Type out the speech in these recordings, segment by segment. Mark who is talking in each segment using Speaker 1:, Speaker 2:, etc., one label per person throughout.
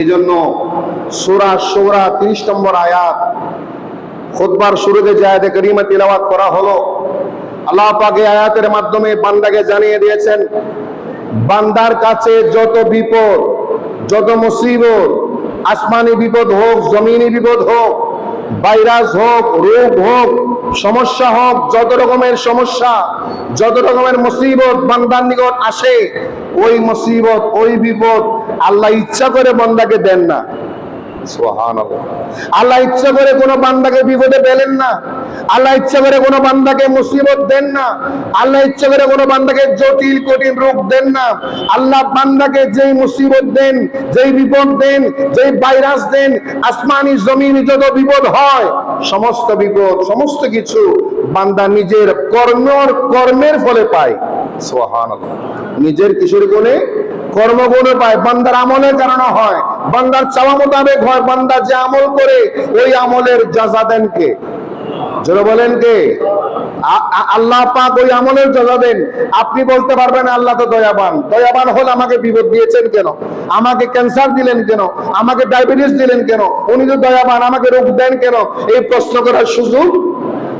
Speaker 1: এই সুরা সুরা তিরিশ নম্বর আয়াত শুরুতে যে আয়াতে করা হলো, আল্লাহ আয়াতের মাধ্যমে বান্দাকে জানিয়ে দিয়েছেন, বান্দার কাছে যত বিপদ, যত মুসিবত, আসমানি বিপদ হোক, জমিনি বিপদ হোক, ভাইরাস হোক, রোগ হোক, সমস্যা হোক, যত রকমের সমস্যা, যত রকমের মুসিবত বান্দার নিকট আসে, ওই মুসিবত, ওই বিপদ আল্লাহ ইচ্ছা করে বান্দাকে দেন না। আল্লাহ ইচ্ছা করে কোনো বান্দাকে বিপদে পেলেন না। আল্লাহ ইচ্ছা করে কোনো বান্দাকে মুসিবত দেন না। আল্লাহ ইচ্ছা করে কোনো বান্দাকে জটিল কঠিন রোগ দেন না। আল্লাহ বান্দাকে যেই মুসিবত দেন যেই বিপদ দেন যেই ভাইরাস দেন আসমানি জমিনি যত বিপদ হয় সমস্ত বিপদ সমস্ত কিছু বান্দা নিজের কর্মর কর্মের ফলে পায়। সুবহানাল্লাহ। নিজের কিশোর গুণে কর্মগুণে পায়, বান্দার আমলের কারণে হয়। বান্দার চাওয়া মোতাবেক হয়, বান্দা যে আমল করে, ওই আমলের যাজা দেন কে? বলেন কে? আল্লাহ পাক ওই আমলের যাজা দেন। আপনি বলতে পারবেন, আল্লাহ তো দয়াবান। দয়াবান হল আমাকে বিপদ দিয়েছেন কেন? আমাকে ক্যান্সার দিলেন কেন? আমাকে ডায়াবেটিস দিলেন কেন? উনি তো দয়াবান, আমাকে রোগ দেন কেন? এই প্রশ্ন করার সুযোগ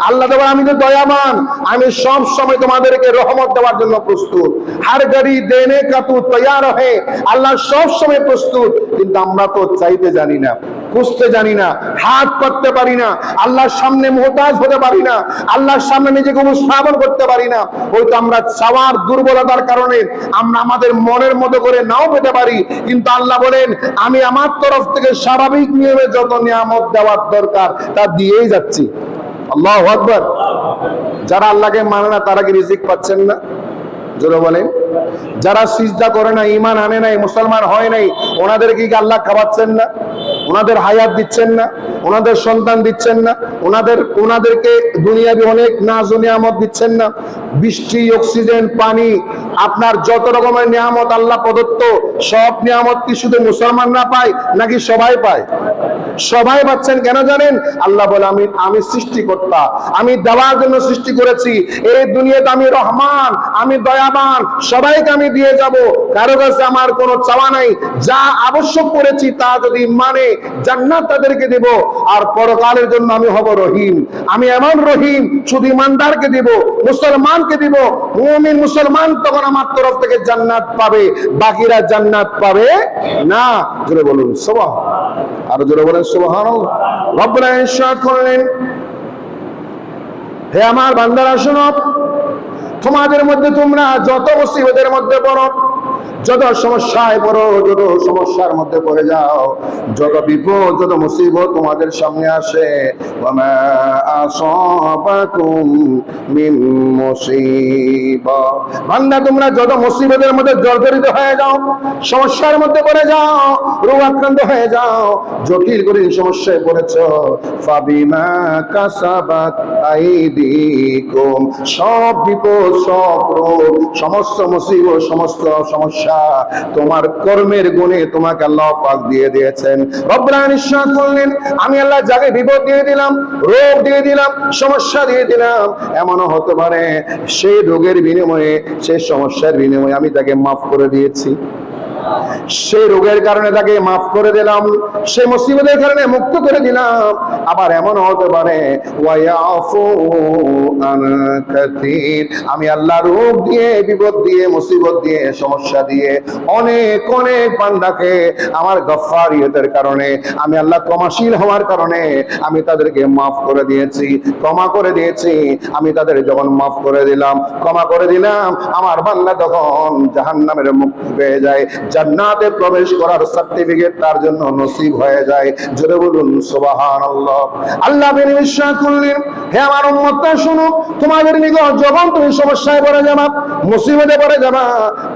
Speaker 1: আল্লাহ দেওয়া আমি তো দয়াবান। আমি সব সময় তোমাদেরকে রহমত দেওয়ার জন্য প্রস্তুত। হার গাড়ি দেনে কাতু তৈয়ার হে। আল্লাহ সব সময় প্রস্তুত। কিন্তু আমরা তো চাইতে জানি না, খুঁজতে জানি না, হাত করতে পারি না। আল্লাহর সামনে মোহতাজ হতে পারি না। আল্লাহর সামনে নিজেকে উপস্থাপন করতে পারি না। হয়তো আমরা চাওয়ার দুর্বলতার কারণে আমরা আমাদের মনের মতো করে নাও পেতে পারি। কিন্তু আল্লাহ বলেন, আমি আমার তরফ থেকে স্বাভাবিক নিয়মে যত নিয়ামত দেওয়ার দরকার, তা দিয়েই যাচ্ছি। আল্লাহ আকবর। যারা আল্লাহকে মানে না তারা কি রিজিক পাচ্ছেন না? জোরে বলেন। যারা সিজদা করে না ইমান আনে নাই, মুসলমান হয় নাই ওনাদেরকে কি আল্লাহ খাওয়াচ্ছেন না? ওনাদের হায়াত দিচ্ছেন না? ওনাদের সন্তান দিচ্ছেন না? ওনাদের, ওনাদেরকে দুনিয়াবি অনেক নাজ নিয়ামত দিচ্ছেন না? বৃষ্টি, অক্সিজেন, পানি, আপনার যত রকমের নিয়ামত আল্লাহ প্রদত্ত, সব নিয়ামত কি শুধু মুসলমানরা পায় নাকি সবাই পায়? সবাই পাচ্ছেন কেন জানেন? আল্লাহ বলে, আমি আমি সৃষ্টিকর্তা, আমি দেওয়ার জন্য সৃষ্টি করেছি। এই দুনিয়াতে আমি রহমান, আমি দয়াবান সবাইকে আমি দিয়ে যাব। কারও কাছে আমার কোনো চাওয়া নাই। যা আবশ্যক করেছি তা যদি মানে জান্নাত তাদেরকে দেব। আর পরকালের জন্য আমি হব রহিম। আমি এমন রহিম, শুধু ইমানদারকে দিব, মুসলমানকে দিব। মুমিন মুসলমান তখন আমার তরফ থেকে জান্নাত পাবে। বাকিরা জান্নাত পাবে না। জোরে বলুন, সুবহান। আরও জোরে বলেন, সুবহান। রব্বুল করলেন হে আমার বান্দারা, শোনো। তোমাদের মধ্যে তোমরা যত মুসিবতের মধ্যে পড়ো, যত সমস্যায় পড়ো, যত সমস্যার মধ্যে পড়ে যাও, যত বিপদ, যত মুসিবত তোমাদের সামনে আসে বান্দা, তোমরা যত মুসিবতের মধ্যে জর্জরিত হয়ে যাও, সমস্যার মধ্যে পড়ে যাও রোগ আক্রান্ত হয়ে যাও, জটিল কঠিন সমস্যায় পড়েছ, ফাবিমা কাসাবাত আইদিকুম সব বিপদ, সব রোগ, সমস্ত সমস্ত সমস্যা তোমার কর্মের গুণে তোমাকে আল্লাহ পাক দিয়ে দিয়েছেন। আমি আল্লাহ যাকে বিপদ দিয়ে দিলাম, রোগ দিয়ে দিলাম, সমস্যা দিয়ে দিলাম, এমনও হতে পারে সেই রোগের বিনিময়ে, সেই সমস্যার বিনিময়ে আমি তাকে মাফ করে দিয়েছি। সেই রোগের কারণে তাকে মাফ করে দিলাম, সেই মুসিবতের কারণে মুক্ত করে দিলাম। আবার এমন হতে পারে। আমি আল্লাহ রোগ দিয়ে, বিপদ দিয়ে, মুসিবত দিয়ে, সমস্যা দিয়ে অনেক অনেক বান্দাকে আমার গফারিয়তের কারণে, আমি আল্লাহ ক্ষমাশীল হওয়ার কারণে আমি তাদেরকে মাফ করে দিয়েছি, ক্ষমা করে দিয়েছি। আমি তাদের যখন মাফ করে দিলাম, ক্ষমা করে দিলাম, আমার বান্দা তখন জাহান্নামের মুক্তি পেয়ে যায়। জান্নাতে প্রবেশ করার সার্টিফিকেট তার জন্য নসিব হয়ে যায়। জোরে বলুন, সুবহানাল্লাহ। আল্লাহ বিন বিশ্বাস করলেন, হে আমার উম্মতটা শুনো, তোমাদের নিকট যখন তুমি সমস্যায় পড়ে যাবা, মুসিবতে পড়ে যাবা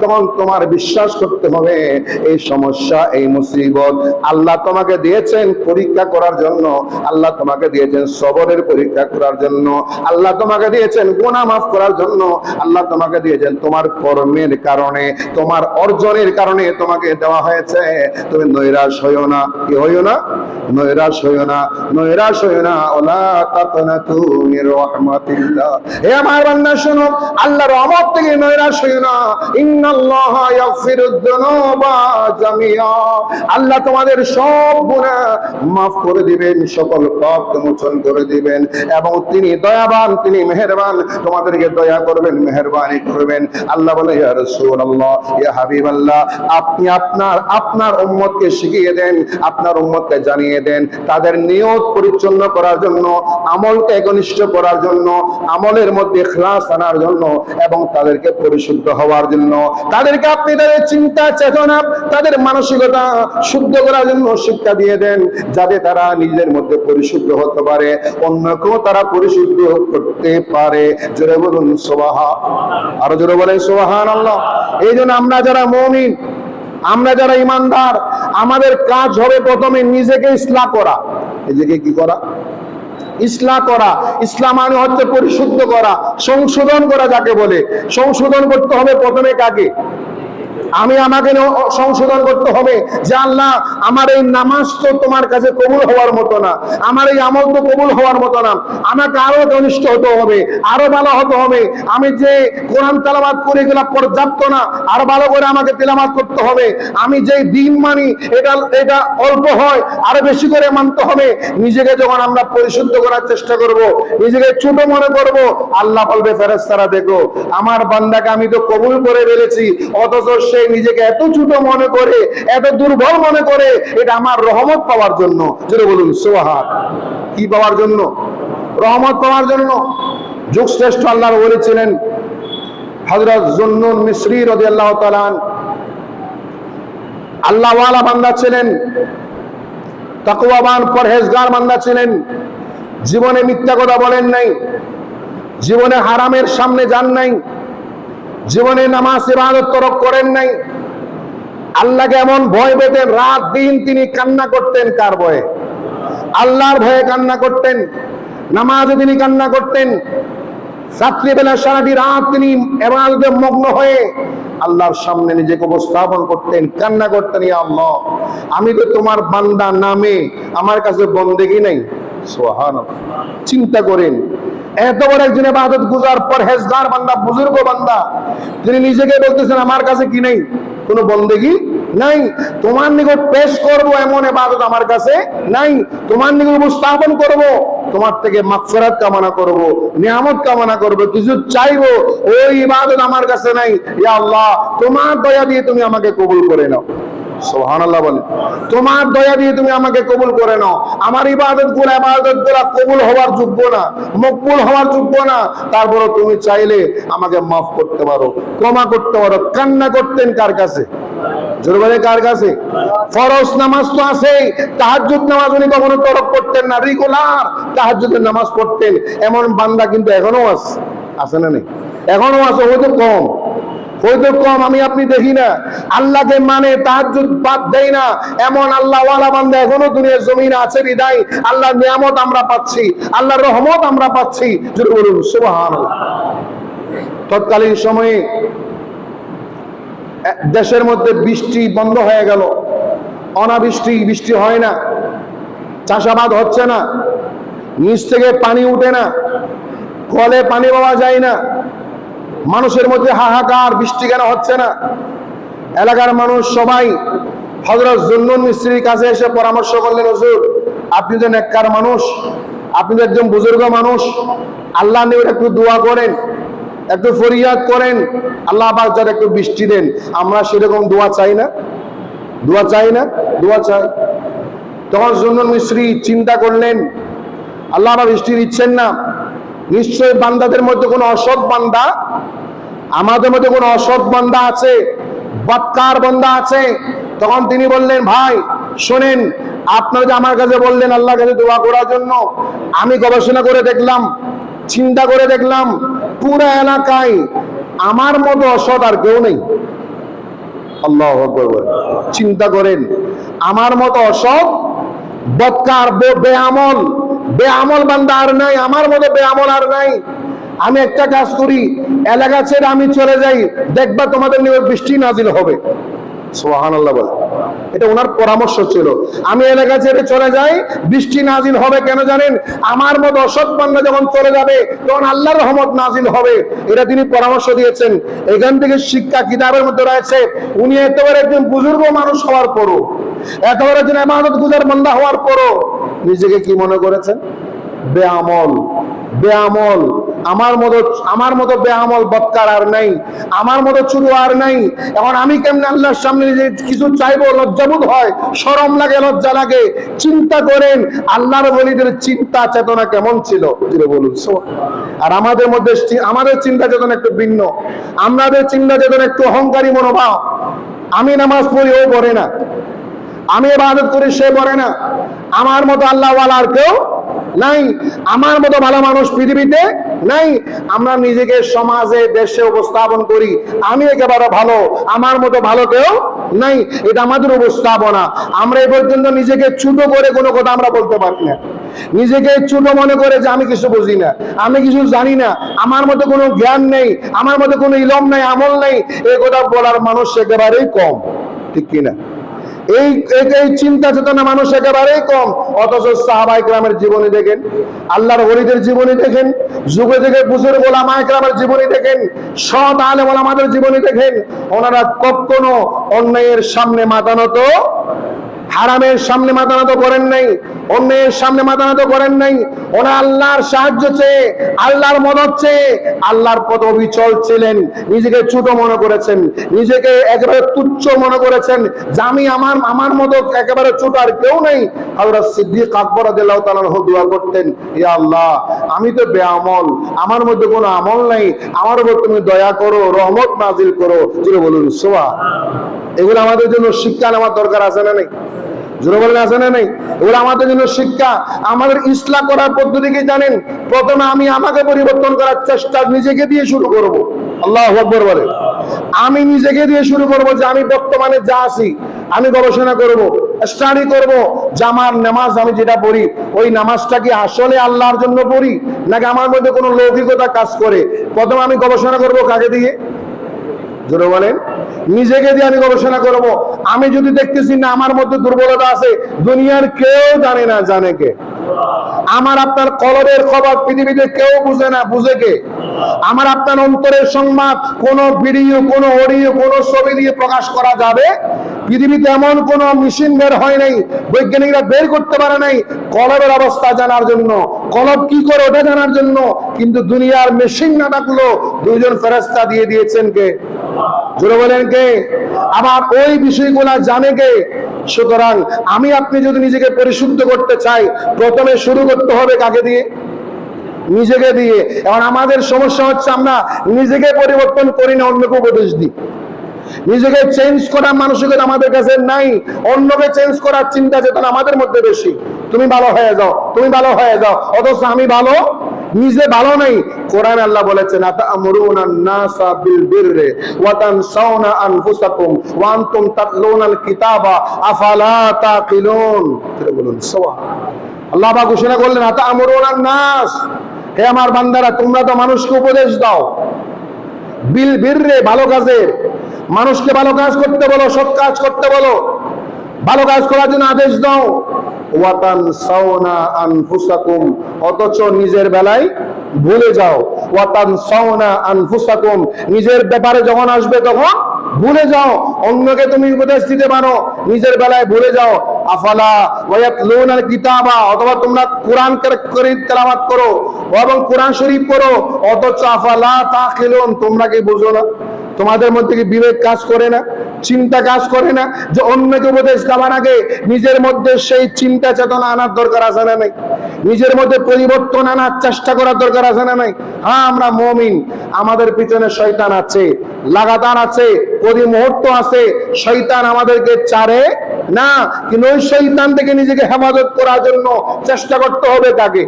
Speaker 1: তখন তোমার বিশ্বাস করতে হবে। এই সমস্যা, এই মুসিবত আল্লাহ তোমাকে দিয়েছেন পরীক্ষা করার জন্য। আল্লাহ তোমাকে দিয়েছেন সবরের পরীক্ষা করার জন্য। আল্লাহ তোমাকে দিয়েছেন গুনাহ মাফ করার জন্য। আল্লাহ তোমাকে দিয়েছেন তোমার কর্মের কারণে, তোমার অর্জনের কারণে তোমাকে দেওয়া হয়েছে। তুমি নৈরাশ হইও না। কি হইও না? নৈরাশ হইও না। নৈরাশ হইও না। ওলা তাকনাতু মির রাহমাতিল্লাহ। হে আমার বান্দা, শোনো, আল্লাহর রহমত থেকে নৈরাশ হইও না। ইন্নাল্লাহা ইয়াগফিরুদ যুনুবা জামিয়া আল্লাহ তোমাদের সব গুনাহ মাফ করে দিবেন, সকল পাপকে মোচন করে দিবেন এবং তিনি দয়াবান, তিনি মেহেরবান, তোমাদেরকে দয়া করবেন, মেহেরবানি করবেন। আল্লাহ বলে, ইয়া রাসূলুল্লাহ, ইয়া আপনি আপনার আপনার উম্মতকে শিখিয়ে দেন, আপনার উম্মতকে জানিয়ে দেন। তাদের নিয়ত পরিচ্ছন্ন করার জন্য, আমলকে একনিষ্ঠ করার জন্য, আমলের মধ্যে ইখলাস আনার জন্য এবং তাদেরকে পরিশুদ্ধ হওয়ার জন্য। তাদেরকে আপনি তাদের চিন্তা, চেতনা, তাদের মানসিকতা শুদ্ধ করার জন্য শিক্ষা দিয়ে দেন, যাতে তারা নিজের মধ্যে পরিশুদ্ধ হতে পারে। অন্যকেও তারা পরিশুদ্ধ করতে পারে। জোরে বলুন, সোবাহা আরও জোরে বলেন সোবাহান আল্লাহ এই জন্য আমরা যারা মমিন, আমরা যারা ইমানদার, আমাদের কাজ হবে প্রথমে নিজেকে ইসলাম করা। নিজেকে কি করা? ইসলাম করা। ইসলাম মানে হচ্ছে পরিশুদ্ধ করা, সংশোধন করা যাকে বলে। সংশোধন করতে হবে প্রথমে কাকে? আমি আমাকে সংশোধন করতে হবে যে আল্লাহ, আমার এই নামাজ তো তোমার কাছে কবুল হওয়ার মতো না। আমার এই আমল তো কবুল হওয়ার মতো না। আমাকে আরও ঘনিষ্ঠ হতে হবে, আরও ভালো হতে হবে। আমি যে কোরআন তেলাবাদ করে গেলাম পর্যাপ্ত না, আরও ভালো করে আমাকে তেলাবাদ করতে হবে। আমি যে দিন মানি, এটা এটা অল্প হয়, আরও বেশি করে মানতে হবে। নিজেকে যখন আমরা পরিশুদ্ধ করার চেষ্টা করব, নিজেকে ছোট মনে করব, আল্লাহ বলবে ফেরেস্তারা দেখো, আমার বান্দাকে আমি তো কবুল করে ফেলেছি, অথচ সে নিজেকে এত ছোট মনে করে, এত দুর্বল মনে করে, এটা আমার রহমত পাওয়ার জন্য। যেটা বলুন সোহাগ কি পাওয়ার জন্য? রহমত পাওয়ার জন্য। যুগশ্রেষ্ঠ আল্লাহর বলেছিলেন হজরত জন্নুন রদি আল্লাহ তালান আল্লাহওয়ালা বান্দা ছিলেন তাকুয়াবান পরহেজগার বান্দা ছিলেন। জীবনে মিথ্যা কথা বলেন নাই, জীবনে হারামের সামনে যান নাই। জীবনে নামাজ, ইবাদত করেন নাই। আল্লাহকে এমন ভয় পেতেন, রাত দিন তিনি কান্না করতেন কার ভয়ে? আল্লাহর ভয়ে কান্না করতেন, নামাজে তিনি কান্না করতেন। রাত্রিবেলা সারাটি রাত তিনি এবাদতে মগ্ন হয়ে আল্লাহর সামনে নিজেকে উপস্থাপন করতেন, কান্না করতেন আল্লাহ, আমি তো তোমার বান্দা, নামে, আমার কাছে বন্দেগি নাই। সোহান চিন্তা করেন এত বড় একজন ইবাদত গুজার পর হেজদার বান্দা, বুজুর্গ বান্দা, তিনি নিজেকে বলতেছেন, আমার কাছে কি নেই? কোনো বন্দেগি নাই। তোমার নিকট পেশ করব এমন ইবাদত আমার কাছে নাই। তোমার নিকট উপস্থাপন করব। তোমার থেকে মাগফিরাত কামনা করব, নিয়ামত কামনা করব, কিছু চাইব। ওই ইবাদত আমার কাছে নাই। ইয়া আল্লাহ, তোমার দয়া দিয়ে তুমি আমাকে কবুল করে নাও। তোমার দয়া দিয়ে তুমি আমাকে কবুল করে নাও। আমার ইবাদতগুলো ইবাদতগুলো কবুল হওয়ার যোগ্য না, মকবুল হওয়ার যোগ্য না। তুমি চাইলে আমাকে মাফ করতে পারো, ক্ষমা করতে পারো। কান্না করতেন কার কাছে? কার কাছে? ফরজ নামাজ তো আছে তাহাজ্জুদ নামাজ উনি কখনো তরক করতেন না। রেগুলার তাহাজ্জুদের নামাজ পড়তেন। এমন বান্দা কিন্তু এখনও আছে। আছে না নেই? এখনও আছে হয়তো কম। হয়তো কম, আমি আপনি দেখি না। আল্লাহকে মানে তাহাজ্জুদ বাদ দেয় না। এমন আল্লাহ বান্দা এখনও দুনিয়ার জমিন আছে, বিদায়। আল্লাহর নিয়ামত আমরা পাচ্ছি, আল্লাহর রহমত আমরা পাচ্ছি। বলুন তৎকালীন সময়ে দেশের মধ্যে বৃষ্টি বন্ধ হয়ে গেল। অনাবৃষ্টি, বৃষ্টি হয় না। চাষাবাদ হচ্ছে না। নিচ থেকে পানি উঠে না। কলে পানি পাওয়া যায় না। মানুষের মধ্যে হাহাকার, বৃষ্টি কেন হচ্ছে না? এলাকার মানুষ সবাই হজরত জুন্নুন মিস্ত্রির কাছে এসে পরামর্শ করলেন, হুজুর, আপনি তো নেককার মানুষ, আপনি তো একজন বুজুর্গ মানুষ, আল্লাহ নিয়ে একটু দোয়া করেন, একটু ফরিয়াদ করেন, আল্লাহ আবার যারা একটু বৃষ্টি দেন। আমরা সেরকম দোয়া চাই না। দোয়া চাই না? দোয়া চাই। তখন জুন্নুন মিস্ত্রি চিন্তা করলেন, আল্লাহ আবার বৃষ্টি দিচ্ছেন না নিশ্চয় বান্দাদের মধ্যে কোনো অসৎ বান্দা, আমাদের মধ্যে কোনো অসৎ বান্দা আছে, বৎকার বান্দা আছে। তখন তিনি বললেন, ভাই, শোনেন, আপনারা যে আমার কাছে বললেন আল্লাহ কাছে দোয়া করার জন্য, আমি গবেষণা করে দেখলাম, চিন্তা করে দেখলাম, পুরো এলাকায় আমার মতো অসৎ আর কেউ নেই। আল্লাহ চিন্তা করেন, আমার মতো অসৎ, বৎকার বেআমল বেআমল বান্দা আর নাই, আমার মতো বেআমল আর নাই। আমি একটা কাজ করি, এলাকা ছেড়ে আমি চলে যাই, দেখবা তোমাদের নিয়ে বৃষ্টি নাজিল হবে। এটা ওনার পরামর্শ ছিল। আমি এলাকা ছেড়ে চলে যাই, বৃষ্টি নাজিল হবে কেন জানেন? আমার মতো যখন চলে যাবে, তখন রহমত নাজিল হবে। এটা তিনি পরামর্শ দিয়েছেন। এখান থেকে শিক্ষা কিতাবের মধ্যে রয়েছে, উনি এতবার একজন বুজুর্গ মানুষ হওয়ার পরও এতবার একজন এমাদত গুজার বান্দা হওয়ার পরও নিজেকে কি মনে করেছেন? বেআমল। বেআমল। আমার মতো আমার মতো বেআমল বৎকার আর নাই। আমার মতো চুরু আর নাই। এখন আমি কেমনে আল্লাহর সামনে যে কিছু চাইব, লজ্জাবোধ হয় শরম লাগে, লজ্জা লাগে। চিন্তা করেন, আল্লাহর বলিদের চিন্তা, চেতনা কেমন ছিল? বলুন আর আমাদের মধ্যে আমাদের চিন্তা চেতনা একটু ভিন্ন। আমাদের চিন্তা চেতনা একটু অহংকারী মনোভাব। আমি নামাজ পড়ি, ও পড়ে না। আমি ইবাদত করি, সে পড়ে না। আমার মতো আল্লাহ আর কেউ নাই। আমার মতো ভালো মানুষ পৃথিবীতে নাই। আমরা নিজেকে সমাজে, দেশে উপস্থাপন করি। আমি একেবারে ভালো, আমার মতো ভালো কেউ নাই। এটা আমাদের উপস্থাপনা। আমরা এ পর্যন্ত নিজেকে ছোট করে কোনো কথা আমরা বলতে পারি না। নিজেকে ছোট মনে করে যে আমি কিছু বুঝি না, আমি কিছু জানি না। আমার মতো কোনো জ্ঞান নেই, আমার মতো কোনো ইলম নেই, আমল নেই। এই কথা বলার মানুষ একেবারেই কম, ঠিক কিনা? এই, এই- চিন্তা চেতনা মানুষ একেবারেই কম। অথচ সাহাবা ইকরামের জীবনী দেখেন, আল্লাহর হরিদের জীবনী দেখেন, যুগে যুগে বুঝুর গোলামা ইকরামের জীবনী দেখেন, সৎ আলে আমাদের জীবনী দেখেন, ওনারা কখনো অন্যায়ের সামনে মাতানত হারামের সামনে মাতানো নত করেন নাই। অন্যের সামনে করেন নাই। ওরা আল্লাহর সাহায্য চেয়ে, আল্লাহর মদত চেয়ে, আল্লাহর অবিচল ছিলেন। নিজেকে ছোট মনে করেছেন, নিজেকে একেবারে তুচ্ছ মনে করেছেন। যে আমি আমার আমার মতো একেবারে ছোট আর কেউ নেই। সিদ্দিক আকবর দোয়া করতেন আল্লাহ, আমি তো বেআমল, আমার মধ্যে কোনো আমল নাই। আমার উপর তুমি দয়া করো, রহমত নাজিল করো। বলুন সোয়া এগুলো আমাদের জন্য শিক্ষা নেওয়ার দরকার আছে না নেই? আমি নিজেকে দিয়ে শুরু করব। যে আমি বর্তমানে যা আছি, আমি গবেষণা করব স্টাডি করব। যে আমার নামাজ আমি যেটা পড়ি, ওই নামাজটা কি আসলে আল্লাহর জন্য পড়ি, নাকি আমার মধ্যে কোনো লৌকিকতা কাজ করে? প্রথমে আমি গবেষণা করব কাকে দিয়ে? জোরে বলেন। নিজেকে দিয়ে আমি গবেষণা করব। আমি যদি দেখতেছি না আমার মধ্যে দুর্বলতা আছে, দুনিয়ার কেউ জানে না জানে কে। আমার আপনার কলবের খবর পৃথিবীতে কেউ বুঝে না, বুঝে কে? আমার আপনার অন্তরের সংবাদ, কোন ভিডিও, কোন অডিও, কোন ছবি দিয়ে প্রকাশ করা যাবে? পৃথিবীতে এমন কোন মেশিন বের হয় নাই, বৈজ্ঞানিকরা বের করতে পারে নাই, কলবের অবস্থা জানার জন্য। কলব কি করে, ওটা জানার জন্য। কিন্তু দুনিয়ার মেশিন না থাকল দুইজন ফেরেস্তা দিয়ে দিয়েছেন কে? জোরে বলেন কে? আবার ওই বিষয়গুলা জানে কে? সুতরাং আমি আপনি যদি নিজেকে পরিশুদ্ধ করতে চাই, প্রথমে শুরু করতে হবে কাকে দিয়ে? নিজেকে দিয়ে। এখন আমাদের সমস্যা হচ্ছে আমরা নিজেকে পরিবর্তন করি না, অন্যকে উপদেশ দিই। নিজেকে চেঞ্জ করার মানসিকতা আমাদের কাছে নাই, অন্যকে চেঞ্জ করার চিন্তা চেতনা আমাদের মধ্যে বেশি। তুমি ভালো হয়ে যাও, তুমি ভালো হয়ে যাও, অথচ আমি ভালো নিজে ভালো নাই। কোরআন আল্লাহ বলেছেন বলুন আল্লাহ পাক ঘোষণা করলেন হে আমার বান্দারা, তোমরা তো মানুষকে উপদেশ দাও। বিল বিররে ভালো কাজের, মানুষকে ভালো কাজ করতে বলো, সৎ কাজ করতে বলো। ভালো কাজ করার জন্য আদেশ দাও। ওয়াতান সাওনা আনফুসাকুম, অথচ নিজের বেলায় ভুলে যাও। ওয়াতান সাওনা আনফুসাকুম, নিজের ব্যাপারে যখন আসবে তখন ভুলে যাও। অন্যকে তুমি উপদেশ দিতে পারো, নিজের বেলায় ভুলে যাও। আফালা ওয়ায়াতলুনাল কিতাবা, অথবা তোমরা কোরআন করে তেলাওয়াত করো, এবং কোরআন শরীফ পড়ো, অথচ আফালা তাকিলুন তোমরা কি বুঝো না? তোমাদের মধ্যে কি বিবেক কাজ করে না? চিন্তা কাজ করে না যে অন্যকে উপদেশ দেওয়ার আগে নিজের মধ্যে সেই চিন্তা চেতনা আনার দরকার আছে না নাই? নিজের মধ্যে পরিবর্তন আনার চেষ্টা করার দরকার আছে না নাই? হ্যাঁ আমরা মমিন। আমাদের পিছনে শয়তান আছে, লাগাতার আছে প্রতি মুহূর্ত আছে। শয়তান আমাদেরকে চারে না, কিন্তু ওই শৈতান থেকে নিজেকে হেফাজত করার জন্য চেষ্টা করতে হবে তাকে।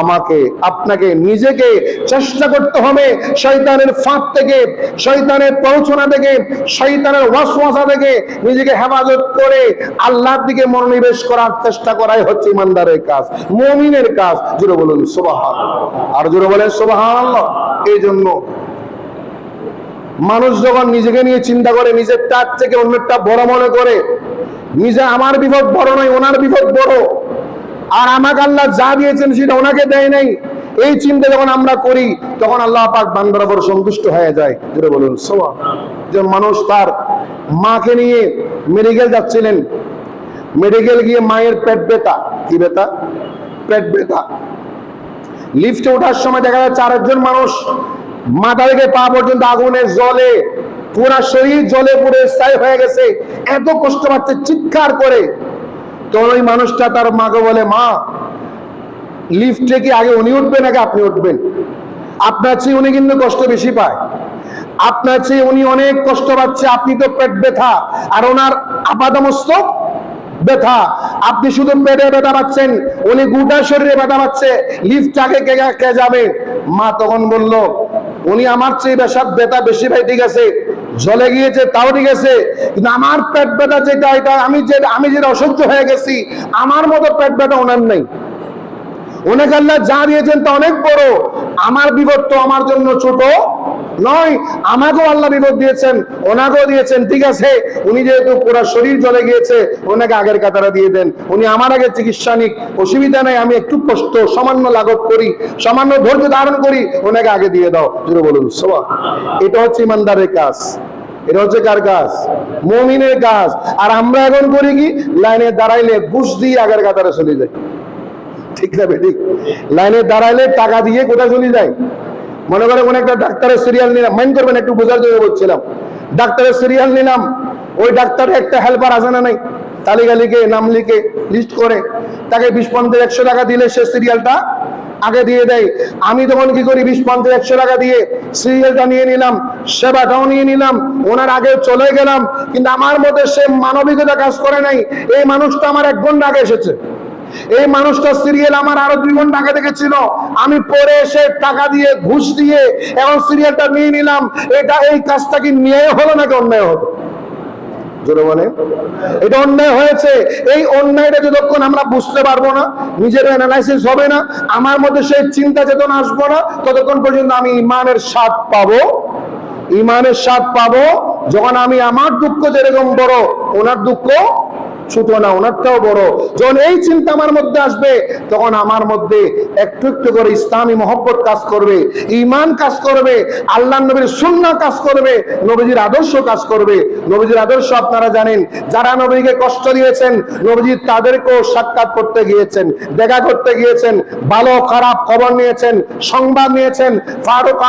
Speaker 1: আমাকে, আপনাকে, নিজেকে চেষ্টা করতে হবে শয়তানের ফাঁদ থেকে, শয়তানের প্ররোচনা থেকে, শয়তানের ওয়াসওয়াসা থেকে নিজেকে হেফাজত করে আল্লাহর দিকে মনোনিবেশ করার চেষ্টা করাই হচ্ছে ইমানদারের কাজ, মুমিনের কাজ। জুড়ে বলুন সুবহান আর জুড়ে বলেন, সুবহানাল্লাহ। এই জন্য মানুষ যখন নিজেকে নিয়ে চিন্তা করে, নিজের তার থেকে অন্যটা বড় মনে করে, নিজে আমার বিপদ বড় নয়, ওনার বিপদ বড়। আর আমাকে আল্লাহ যা দিয়েছেন সেটা ওনাকে দেয় নাই। এই চিন্তা যখন আমরা করি, তখন আল্লাহ পাক বান্দার উপর সন্তুষ্ট হয়ে যায়। জুড়ে বলুন, সোয়া। যে মানুষ তার মাকে নিয়ে মেডিকেল যাচ্ছিলেন। মেডিকেল গিয়ে মায়ের পেট ব্যথা। কি ব্যথা? পেট ব্যথা। লিফটে ওঠার সময় দেখা যাচ্ছে আরেকজন মানুষ মাথা থেকে পা পর্যন্ত আগুনে জলে, পুরা শরীর জলে পুরে স্থায়ী হয়ে গেছে। এত কষ্ট পাচ্ছে, চিৎকার করে। তখন ওই মানুষটা তার মাকে বলে, মা লিফটে কি আগে উনি উঠবেন নাকি আপনি উঠবেন? আপনার চেয়ে উনি কিন্তু কষ্ট বেশি পায়। আপনার চেয়ে উনি অনেক কষ্ট পাচ্ছে, আপনি তো পেট ব্যথা। আর ওনার আপাদমস্তক ব্যথা। আপনি শুধু পেটে ব্যথা পাচ্ছেন, উনি গোটা শরীরে ব্যথা পাচ্ছে। লিফট আগে কে যাবে? মা তখন বলল, উনি আমার চেয়ে বেশাব ব্যথা বেশি ভাই, ঠিক আছে। জলে গিয়েছে, তাও ঠিক আছে, কিন্তু আমার পেট ব্যথা যেটা, এটা আমি যে, আমি যেটা অসহ্য হয়ে গেছি, আমার মতো পেট ব্যথা ওনার নেই। অনেক আল্লাহ যা দিয়েছেন তা অনেক বড়। আমার বিপদ তো আমার জন্য ছোট নয়, আমাকেও আল্লাহ বিপদ দিয়েছেন, ওনাকেও দিয়েছেন, ঠিক আছে। উনি যেহেতু পুরো শরীর জ্বলে গিয়েছে, ওনাকে আগের কাতারা দিয়ে দেন। উনি আমার আগে চিকিৎসা নিক, অসুবিধা নেই, আমি একটু কষ্ট, সামান্য লাঘব করি, সামান্য ধৈর্য ধারণ করি, ওনাকে আগে দিয়ে দাও। জুড়ে বলুন সোয়া এটা হচ্ছে ইমানদারের কাজ। এটা হচ্ছে কার কাজ? মমিনের কাজ। আর আমরা এখন করি কি? লাইনে দাঁড়াইলে ঘুষ দিয়ে আগের কাতারে চলে যাই। ঠিক না ঠিক লাইনে দাঁড়াইলে টাকা দিয়ে কোথায় চলে যায়? মনে করে কোন একটা ডাক্তারের সিরিয়াল নিলাম। মাইন্ড করবেন, একটু বোঝার জন্য বলছিলাম। ডাক্তারের সিরিয়াল নিলাম। ওই ডাক্তার একটা হেল্পার আছে না নাই? তালিকা লিখে, নাম লিখে লিস্ট করে, তাকে বিশ পঞ্চাশ একশো টাকা দিলে সে সিরিয়ালটা আগে দিয়ে দেয়। আমি তখন কি করি, বিশ পঞ্চাশ একশো টাকা দিয়ে সিরিয়ালটা নিয়ে নিলাম, সেবাটাও নিয়ে নিলাম, ওনার আগে চলে গেলাম, কিন্তু আমার মধ্যে সে মানবিকতা কাজ করে নাই। এই মানুষটা আমার এক ঘণ্টা আগে এসেছে। এই মানুষটা সিরিয়াল আমার আরও দুই ঘণ্টা আগে থেকে ছিল আমি পরে এসে টাকা দিয়ে ঘুষ দিয়ে এখন সিরিয়ালটা নিয়ে নিলাম। এটা এই কাজটা কি ন্যায় হলো নাকি অন্যায় হতো এটা অন্যায় হয়েছে। এই অন্যায়টা যতক্ষণ আমরা বুঝতে পারব না, নিজের অ্যানালাইসিস হবে না, আমার মধ্যে সেই চিন্তা চেতনা আসব না, ততক্ষণ পর্যন্ত আমি ইমানের স্বাদ পাবো। ইমানের স্বাদ পাবো যখন আমি আমার দুঃখ যেরকম বড়, ওনার দুঃখ ছোট ওনারটাও বড়। যখন এই চিন্তা আমার মধ্যে আসবে, তখন আমার মধ্যে একটু একটু করে ইসলামী মহব্বত কাজ করবে ইমান কাজ করবে, আল্লাহ নবীর সুন্না কাজ করবে, নবীজির আদর্শ কাজ করবে। নবীজির আদর্শ আপনারা জানেন, যারা নবীকে কষ্ট দিয়েছেন, নবীজি তাদেরকেও সাক্ষাৎ করতে গিয়েছেন, দেখা করতে গিয়েছেন, ভালো খারাপ খবর নিয়েছেন, সংবাদ নিয়েছেন। ফারুক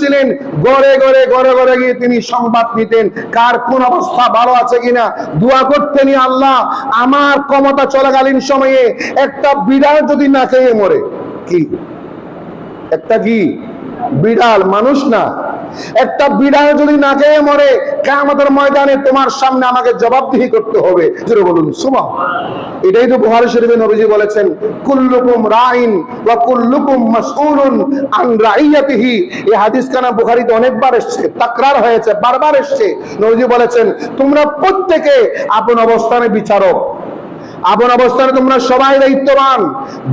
Speaker 1: ছিলেন, গড়ে গড়ে গড়ে গড়ে গিয়ে তিনি সংবাদ নিতেন, কার কোন অবস্থা ভালো আছে কিনা? দোয়া করতেন "ইয়া আল্লাহ আমার ক্ষমতা চলাকালীন সময়ে একটা বিড়াল যদি না খেয়ে মরে, কি? একটা কি? বিড়াল, মানুষ না। একটা বিড়াল যদি না খেয়ে মরে আমাদের ময়দানে তোমার সামনে আমাকে জবাবদিহি করতে হবে। যেটা বলুন সুমা এটাই তো বুহারি শরীফে নবীজি বলেছেন, কুল্লুকুম রাইন ওয়া কুল্লুকুম মাসউলুন আন রাইয়াতিহি। এই হাদিস কানা বুখারীতে অনেকবার এসেছে, তাকরার হয়েছে, বারবার এসেছে। নবীজি বলেছেন, তোমরা প্রত্যেকে আপন অবস্থানে বিচারক। আপন অবস্থানে তোমরা সবাই দায়িত্ববান।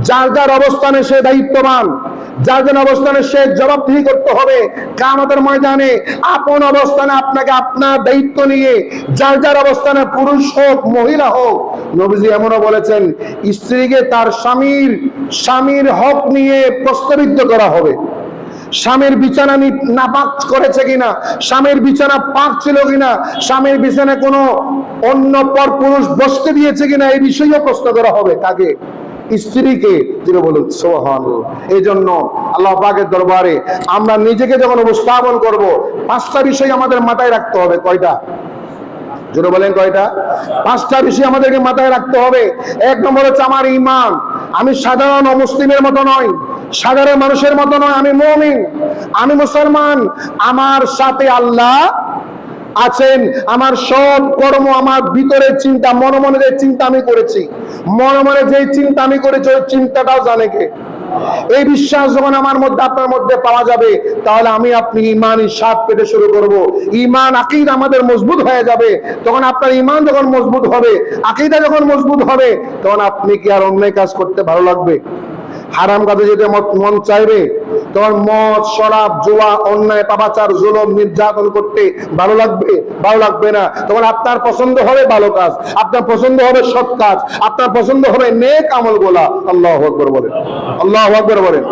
Speaker 1: যার যার অবস্থানে সে দায়িত্ববান। যার যার অবস্থানে সে জবাবদিহি করতে হবে। কামতের ময়দানে আপন অবস্থানে আপনাকে আপনার দায়িত্ব নিয়ে যার যার অবস্থানে পুরুষ হোক, মহিলা হোক, নবীজি এমনও বলেছেন, স্ত্রীকে তার স্বামীর স্বামীর হক নিয়ে প্রস্তাবিত করা হবে। স্বামীর বিছানা না নাপাক করেছে কিনা? স্বামীর বিছানা পাক ছিল কিনা? স্বামীর বিছানা কোনো অন্য পর পুরুষ বসতে দিয়েছে কিনা? এই বিষয়েও প্রশ্ন করা হবে তাকে স্ত্রীকে। তিনি বলুন সোহান এই জন্য আল্লাহ পাকের দরবারে আমরা নিজেকে যখন উপস্থাপন করব, পাঁচটা বিষয় আমাদের মাথায় রাখতে হবে। কয়টা? জোরে বলেন কয়টা? পাঁচটা বিষয় আমাদেরকে মাথায় রাখতে হবে। এক নম্বর হচ্ছে আমার ইমান আমি সাধারণ মুসলিমের মতো নয় সাধারণ মানুষের মতো নয় আমি মমিন, আমি মুসলমান। আমার সাথে আল্লাহ আছেন। আমার সব কর্ম, আমার ভিতরের চিন্তা, মনে মনে যে চিন্তা আমি করেছি, মনে মনে যে চিন্তা আমি করেছি, ওই চিন্তাটাও জানে কে? এই বিশ্বাস যখন আমার মধ্যে, আপনার মধ্যে পাওয়া যাবে, তাহলে আমি আপনি ইমান সাপ পেতে শুরু করব। ইমান, আকিদ আমাদের মজবুত হয়ে যাবে। তখন আপনার ইমান যখন মজবুত হবে, আকিদা যখন মজবুত হবে, তখন আপনি কি আর অন্যায় কাজ করতে ভালো লাগবে? হারাম কাজে যেতে মন চাইবে? তোমার মদ শরাব, জোয়া, অন্যায়, পাপাচার, জুলম, নির্যাতন করতে ভালো লাগবে? ভালো লাগবে না। তোমার আপনার পছন্দ হবে ভালো কাজ, আপনার পছন্দ হবে সৎ কাজ, আপনার পছন্দ হবে নেক আমল গোলা আল্লাহ আকবর বলেন। আল্লাহ আকবর বলেন।